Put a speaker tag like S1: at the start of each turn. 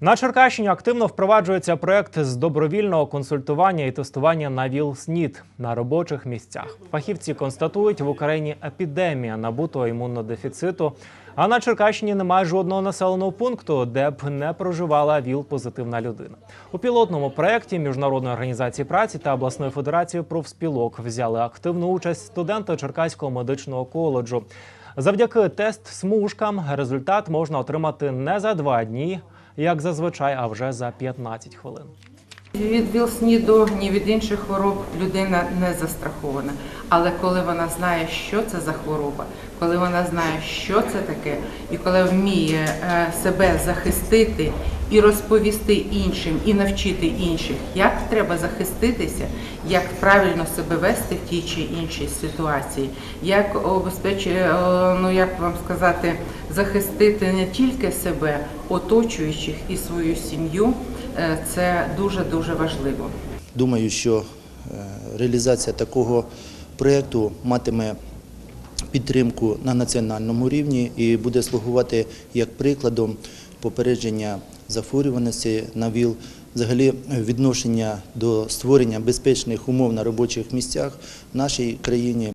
S1: На Черкащині активно впроваджується проект з добровільного консультування і тестування на ВІЛ-СНІД на робочих місцях. Фахівці констатують, в Україні епідемія набутого імунодефіциту. А на Черкащині немає жодного населеного пункту, де б не проживала ВІЛ-позитивна людина. У пілотному проєкті Міжнародної організації праці та обласної федерації профспілок взяли активну участь студенти Черкаського медичного коледжу. Завдяки тест-смужкам результат можна отримати не за два дні, як зазвичай, а вже за 15 хвилин.
S2: Від ВІЛ-СНІДу, ні від інших хвороб людина не застрахована. Але коли вона знає, що це за хвороба, коли вона знає, що це таке, і коли вміє е, себе захистити і розповісти іншим, і навчити інших, як треба захиститися, як правильно себе вести в тій чи іншій ситуації, як обезпечити, ну як вам сказати, захистити не тільки себе, оточуючих і свою сім'ю. Е, Це дуже дуже важливо.
S3: Думаю, що е, реалізація такого проєкту матиме підтримку на національному рівні і буде слугувати як прикладом попередження захворюваності на ВІЛ, взагалі відношення до створення безпечних умов на робочих місцях в нашій країні.